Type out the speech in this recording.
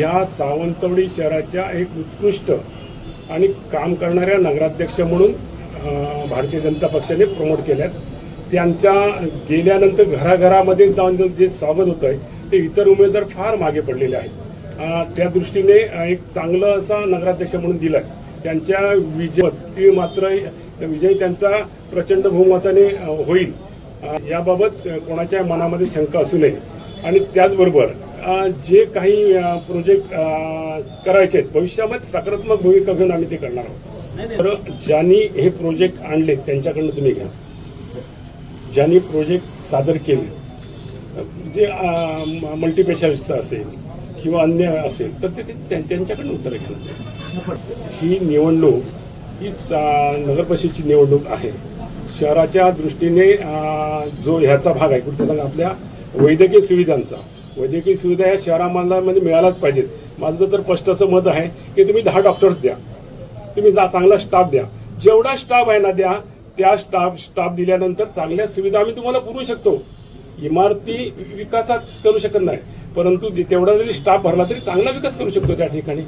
या सावंतवाडी शहराच्या एक उत्कृष्ट आणि काम करणाऱ्या नगराध्यक्ष म्हणून भारतीय जनता पक्षाने प्रमोट केल्यात. त्यांच्या गेल्यानंतर घराघरामध्ये जाऊन जे स्वागत होत आहे ते इतर उमेदवार फार मागे पडलेले आहेत. त्या दृष्टीने एक चांगलं असा नगराध्यक्ष म्हणून दिलाय. त्यांच्या विजय ती मात्र विजय त्यांचा प्रचंड बहुमताने होईल. याबाबत कोणाच्या मनामध्ये शंका असू नये. आणि त्याचबरोबर जे काही प्रोजेक्ट करायचे आहेत भविष्यामध्ये सकारात्मक भूमिका घेऊन आम्ही ते करणार आहोत. तर ज्यांनी हे प्रोजेक्ट आणले त्यांच्याकडनं तुम्ही घ्या. ज्यांनी प्रोजेक्ट सादर केले जे मल्टीपेशालिस्टचं असेल किंवा अन्य असेल तर ते ते त्यां- त्यांच्याकडनं उत्तरं घ्या ही निवडणूक ही नगरपरिषदेची निवडणूक आहे. शहराच्या दृष्टीने जो ह्याचा भाग आहे कुठचा आपल्या वैद्यकीय सुविधांचा. वैद्यकीय सुविधा या शहरामध्ये म्हणजे मिळायलाच पाहिजेत. माझं तर स्पष्ट असं मत आहे की तुम्ही दहा डॉक्टर्स द्या. तुम्ही जा चांगला स्टाफ द्या. जेवढा स्टाफ आहे ना द्या त्या स्टाफ स्टाफ दिल्यानंतर चांगल्या सुविधा आम्ही तुम्हाला पुरवू शकतो. इमारती विकासात करू शकत नाही. परंतु तेवढा जरी स्टाफ भरला तरी चांगला विकास करू शकतो त्या ठिकाणी.